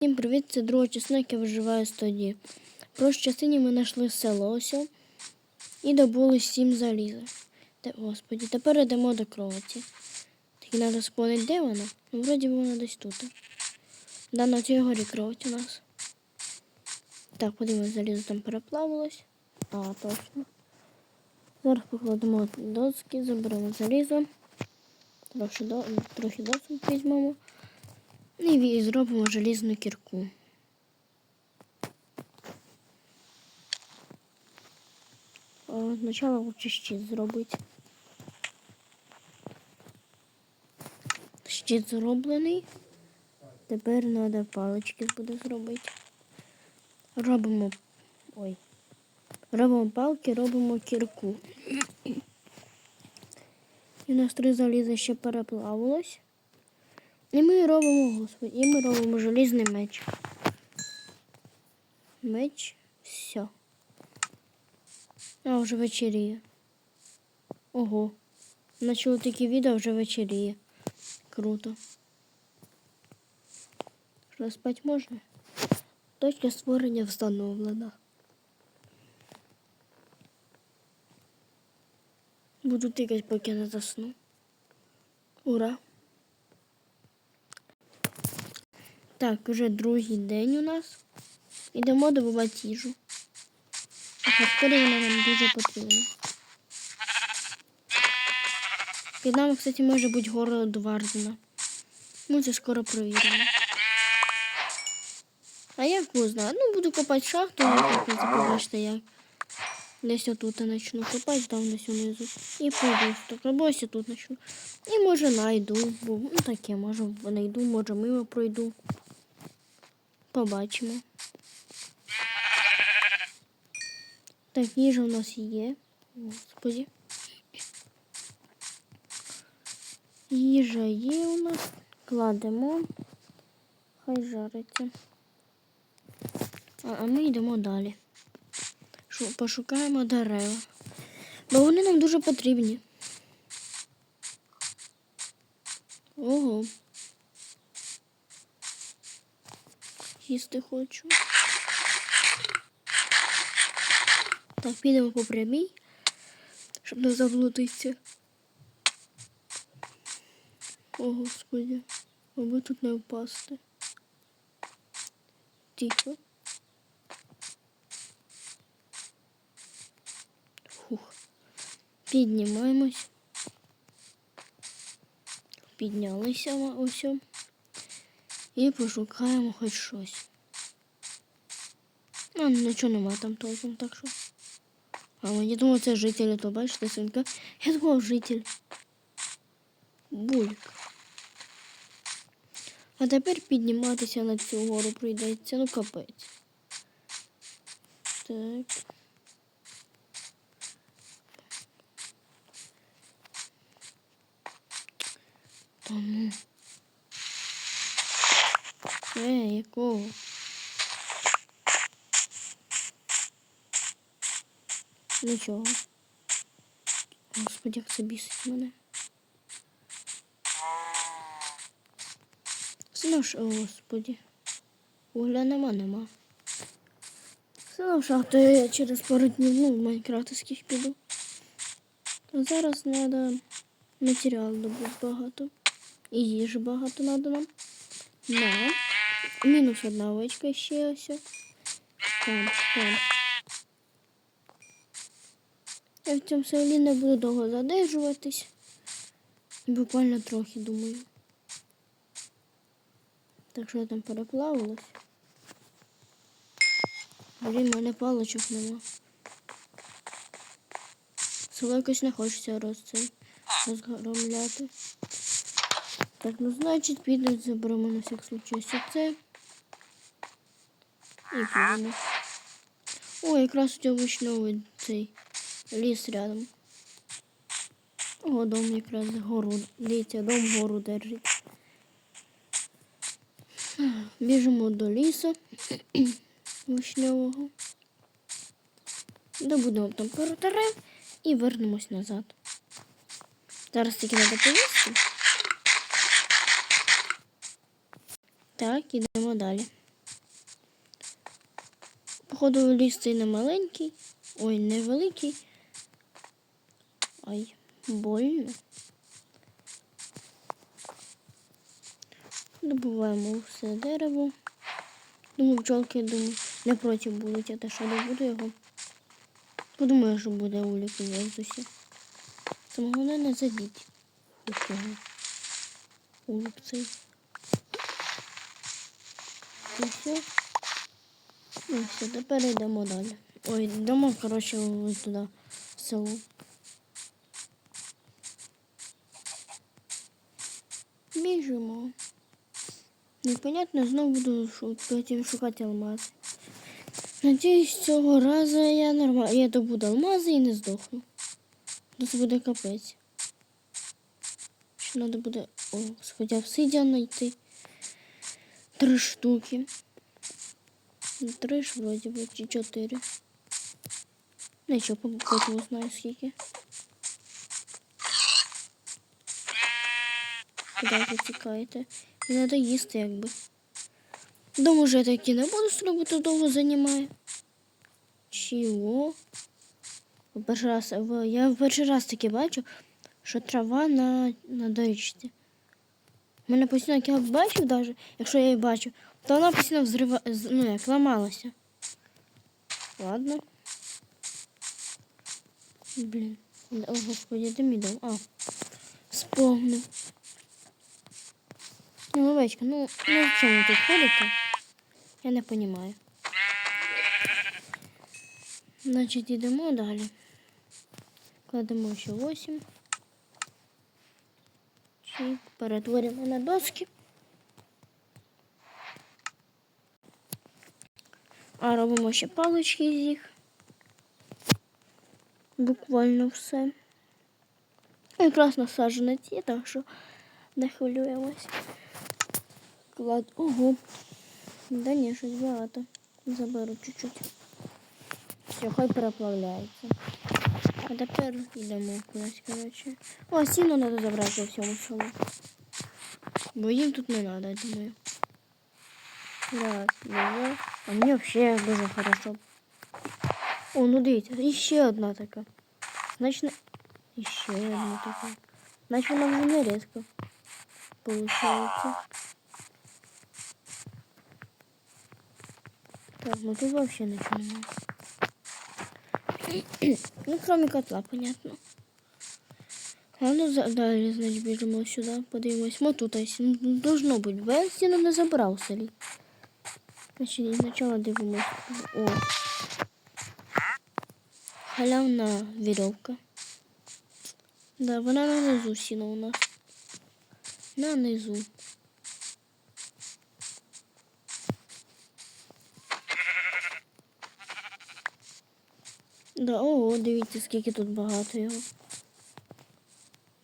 Всім привіт, це друга частина, яка виживає з тоді. В прошлій частині ми знайшли село ось і добули сім заліза. Те, господі, тепер йдемо до кроваті. Тільки треба спонити, де вона? Ну, вроді вона десь тут. Да, на цій горі кровать у нас. Так, подивимось, залізо там переплавилось. А, точно. Зараз покладемо доски, заберемо залізо. Трохи, до... Трохи досок візьмемо. І зробимо желізну кірку. Спочатку лучше щит зробити. Щит зроблений. Тепер треба палички буде зробити. Робимо. Ой. Робимо палки, робимо кірку. І у нас три заліза ще переплавилось. І ми робимо, господи, і ми робимо желізний меч. Меч, все. А, вже вечеріє. Ого. Начало таке відео вже вечеріє. Круто. Що спать можна? Точка створення встановлена. Буду тикати, поки не засну. Ура! Так, вже другий день у нас. Ідемо добувати їжу. Факторія вона нам дуже потрібна. Під нами, кстати, може бути гора Двардена. Ми це скоро провіримо. А як ви? Ну, буду копати шахту, ви побачите, як. Десь отут я почну копати, там десь унизу. І пойду так, або ось тут почну. І може найду, бо ну таке, може найду, може мимо пройду. Побачимо. Так, їжа у нас є. Господи. Їжа є у нас. Кладемо. Хай жариться. А, а ми йдемо далі. Шу- Пошукаємо дерева. Бо вони нам дуже потрібні. Ого. Їсти хочу. Так, підемо по прямій, щоб не заблудитися. О, господи, аби тут не впасти. Тихо. Фух. Піднімаємось. Піднялися ось. І пошукаємо хоч щось. А, нічого нема там толком, так що. А я думав, це жителі, то бачите, свинка. Я думав, житель. Бульк. А тепер підніматися на цю гору прийдеться, ну капець. Так. Та ну. Е, якого? Нічого. Господи, як це бісить мене. Ж, о, господи. Угля нема, нема. Знову шахту я через пару днів, ну, в майнкрафтовських піду. А зараз треба матеріал добути багато. І їжі багато треба нам. На. Мінус одна овечка ще ось. Там, там. Я в цьому селі не буду довго задержуватись. Буквально трохи, думаю. Так що я там переплавилась. Блін, мене паличок нема. Село якось не хочеться роз розгромляти. Так, ну значить, підемо заберемо на всяк случай ось це. І підемо. О, якраз у цього вишневий цей ліс рядом. О, дом якраз гору. Дивіться, дом гору держить. Біжимо до лісу вишневого. Добудемо там пару і вернемось назад. Зараз тільки треба повісти. Так, ідемо далі. походу, ліс цей не маленький. Ой, не великий. Ай, больно. Добуваємо все дерево. Думаю, бджолки, думаю, не проти будуть, я теж добуду його. Подумаю, що буде улік у воздусі. Саме головне не забіть. Улік цей. Все. Ну все, тепер йдемо далі. Ой, йдемо, коротше, ось туди, в село. Біжимо. Непонятно, знову буду шу- потім шукати алмази. Надіюсь, цього разу я нормально. Я добуду алмази і не здохну. Це буде капець. Ще треба буде о, хоча обсидіан знайти. Три штуки. Ну, Три ж вроді би, чи чотири. Нічого, потім узнаю скільки. Куди ви тікаєте? Треба їсти якби. Дома вже я таки не буду робити, довго займає. Чого? Перший раз, я в перший раз таки бачу, що трава на, на доріжці. Мене постійно, як я бачив, даже, якщо я її бачу, то вона постійно взрива, ну, як ламалася. Ладно. Блін. О, господи, де мій дом? А, сповнив. Ну, овечка, ну, ну зачем ви тут ходите? Я не розумію. Значить, йдемо далі. Кладемо ще 8. Чи перетворимо на доски. А робимо ще палички з їх. Буквально все. Якраз насаджено ті, так що не хвилюємось. Клад. Ого. Да ні, щось багато. Заберу чуть-чуть. Все, хай переплавляється. А тепер йдемо кудись, коротше. О, сіно треба забрати у всьому селу. Бо їм тут не треба, я думаю. Раз, два. А мені взагалі дуже хорошо. О, ну дивіться, іще одна така. Значить, не- іще одна така. Значить, вона вже не різко. Получається. Так, ну тут вообще ничего нет. Ну, кроме котла, понятно. Ладно, далі, значить, біжимо сюди, подивимось. Мо тут ну, должно бути. Стіну не забрав в селі. Значить, спочатку дивимось. О. Халявна вірьовка. Да, вона на низу сіна у нас. На низу. Да, ого, дивіться, скільки тут багато його.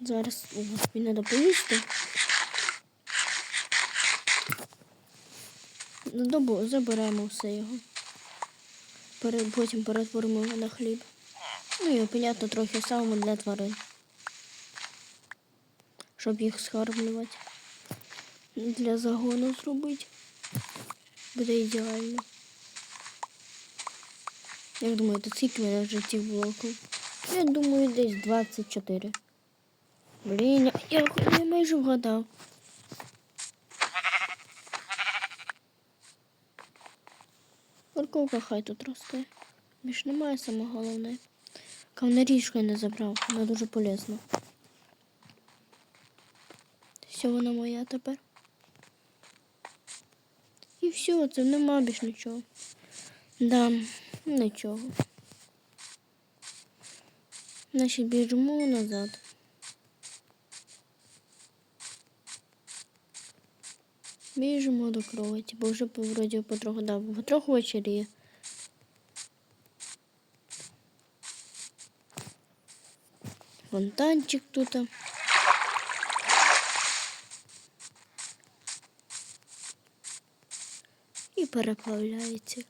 Зараз о, він треба поїсти. Ну, добу, заберемо все його. Потім перетворимо його на хліб. Ну і, понятно, трохи самому для тварин. Щоб їх скармлювати. Для загону зробити. Буде ідеально. Як думаєте, скільки в мене вже цих блоків? Я думаю, десь 24. Блін, я, я, майже вгадав. Морковка хай тут росте. Більш немає саме головне. Кавнаріжку я не забрав, вона дуже полезна. Все, вона моя тепер. І все, це нема більш нічого. Да, нічого. Значить, біжимо назад. Біжимо до кроваті, бо вже вроді потроху дав, потроху вечеріє. Фонтанчик тут. І переплавляється.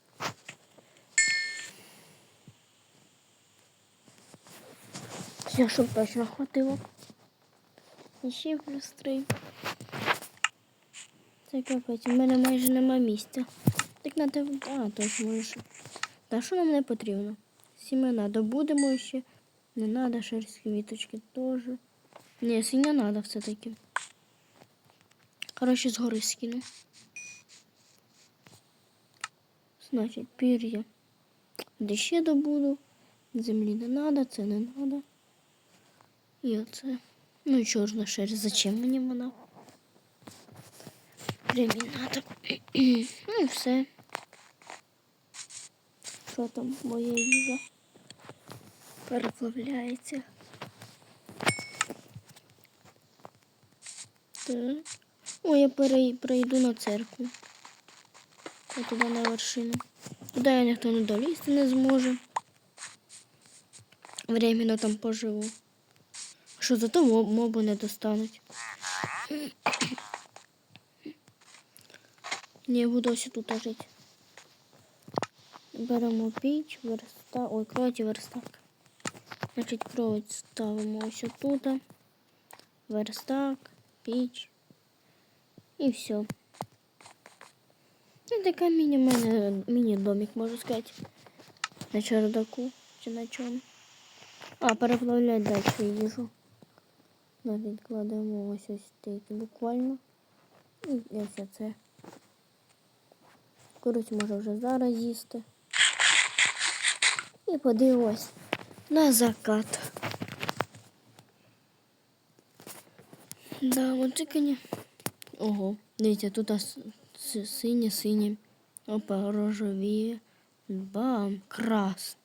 Все, щоб точно хватило. І ще плюс три. Це капець, у мене майже нема місця. Так надо. А, точно можеш Та що нам не потрібно? Сімена добудемо ще. Не треба шерсть квіточки теж. Ні, синя треба все-таки. Коротше, згори скину. Значить, пір'я. Де ще добуду. Землі не треба, це не треба. І оце. Ну і чорна шерсть. Зачем мені вона? Прямі треба. Ну і все. Що там моя їжа? Переплавляється. Так. О, я перей- перейду на церкву. Я туди на вершину. Туди я ніхто не долізти не зможе. Временно там поживу. Що зато моб- моби не достануть. Я буду ось тут жити. Беремо піч, верстак. Ой, кровать і верстак. Значить, кровать ставимо ось тут. Верстак, піч. І все. Це така міні мене міні-домик, можна сказати. На чердаку чи на чому. А, переплавляти далі їжу. Навіть кладемо ось ось стейки буквально. І ось це. Курицю може вже зараз їсти. І подивимось на закат. Да, от конечно. Ого, дивіться, тут ас- с- синє, синє. Опа, рожевіє. Бам, крас.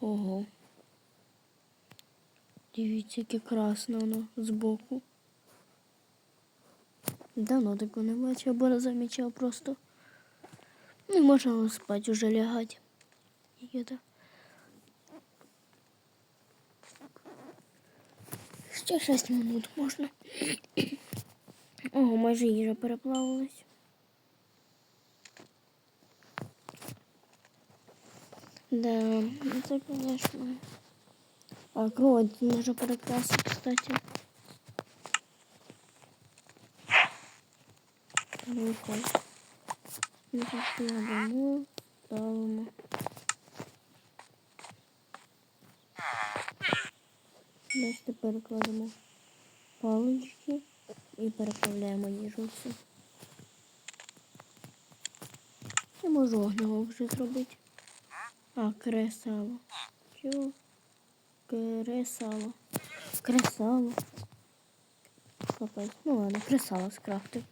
Ого. Дивіться, яке красне воно збоку. Давно такого не бачив, або не замічав просто. Не можна спати уже лягати. Ще 6 минут можна. Ого, майже їжа переплавилась. Да, ну це, конечно. А, кровать може перекрасити, кстати. Рукой. Ну, тепер кладемо палички і переправляємо їжу. Я можу огнево вже зробити. А, кресало. Чого? Кресало. Кресало. Ну ладно, кресало скрафтив.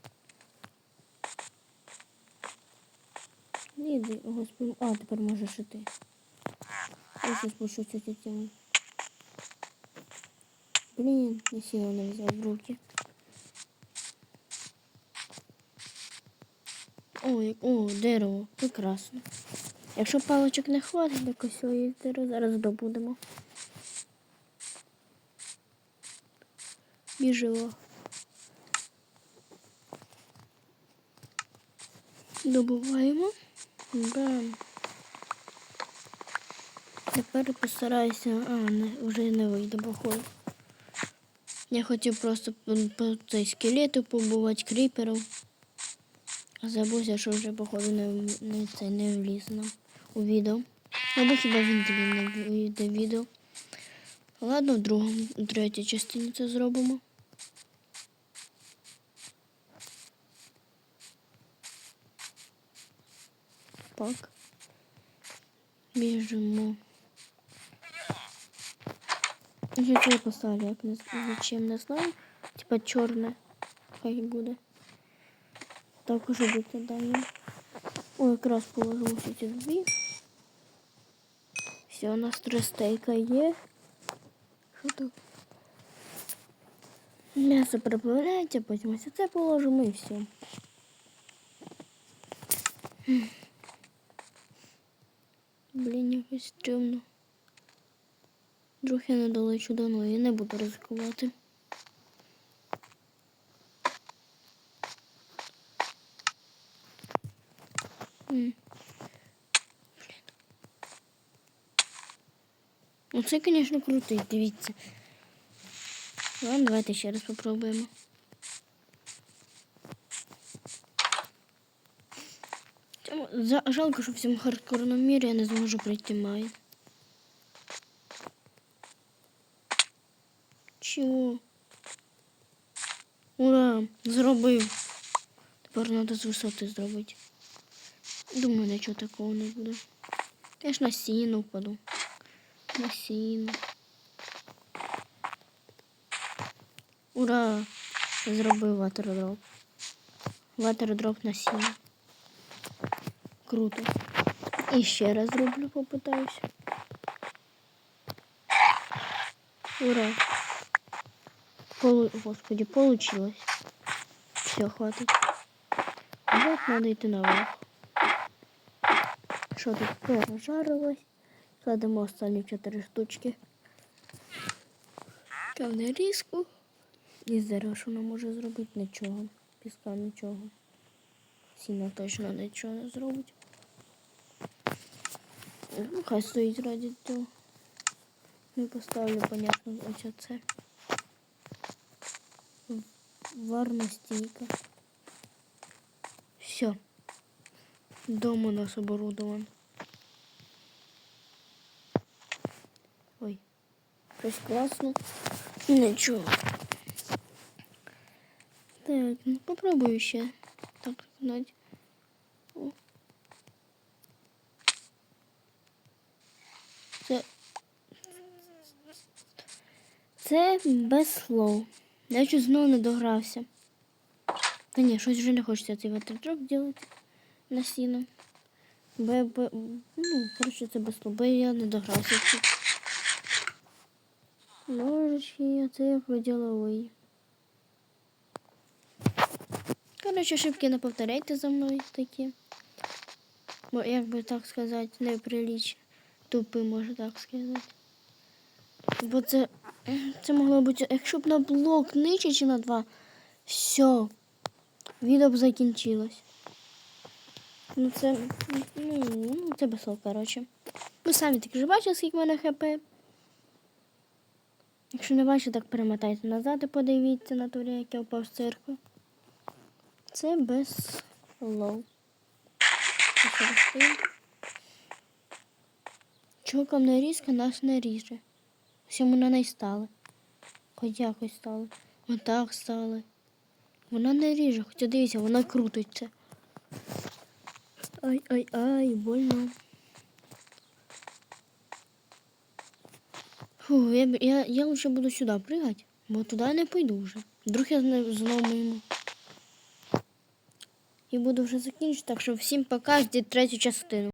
Іди, господи. А, тепер можеш і ти. Я ще спущуся цим. Блін, я сильно не взяв в руки. О, як... О, дерево, прекрасно. Якщо паличок не хватить, так ось є дерево, зараз добудемо. Біжимо. Добуваємо. Бам. Тепер постараюся. А, не, вже не вийде, походу. Я хотів просто по, цей скелету побувати кріперів. А забувся, що вже, походу, не, не, це, не вліз нам у відео. Або хіба він тобі не вийде відео. Ладно, в другому, в третій частині це зробимо. Так. Біжимо. Я це поставлю, як не зачем не знаю. Типа чорне. Хай буде. Так уже викидаємо. О, якраз положилося ці дві. Все, у нас три стейка є. Що так? М'ясо приплавляється, потім ось це положимо і все. Блін, якось стрьомно. Друг я не долечу давно, я не буду ризикувати. М. Ну це, звісно, крутий, дивіться. Ладно, давайте ще раз попробуємо. Жалко, що в цьому хардкорному мірі я не зможу пройти май. Чого? Ура! Зробив. Тепер треба з висоти зробити. Думаю, нічого такого не буде. Я ж на сіну впаду. На сіну. Ура! Зробив ватердроп. Ватердроп на сіну. Круто. І ще раз зроблю, попитаюся. Ура! Полу... Господи, получилось. Все, хватит. Вот надо йти наверх. Що тут пережарилось? Кладемо останні чотири штучки. Кавнерізку. І зараз що вона може зробити нічого. Піска нічого. Сіна точно нічого не зробить. Ну, хай стоїть раді того. Ну, поставлю, понятно, ось оце. Варна стійка. Все. Дом у нас оборудован. Ой, щось класно. Нічого. Так, ну попробую ще. Так, знать. О. Це. Це без слов. Я чуть знову не догрався. Та ні, щось вже не хочеться цей ватердроп робити на сіно. Бо я б... Ну, коротше, це без слов, бо я не догрався. Тут. Ножички, це проділовий. Коротше, ошибки не повторяйте за мною такі. Бо, як би так сказати, неприлічно. Тупи, можна так сказати. Бо це, це могло бути, якщо б на блок нижче чи на два, все, відео б закінчилось. Ну це, ну, ну це без слов, коротше. Ви самі так же бачите, скільки в мене хп. Якщо не бачите, так перемотайте назад і подивіться на турі, як я впав з цирку. Це без слов. Ось рости. Чого камнерізка нас не ріже? Ось ми на неї стали. Хоч якось стали. Отак стали. Вона не ріже, хоча дивіться, вона крутиться. Ай-ай-ай, больно. Фу, я, я, я лучше буду сюди прыгать, бо туди я не пойду вже. Вдруг я знову йому. І буду вже закінчити, так що всім пока, ждіть третю частину.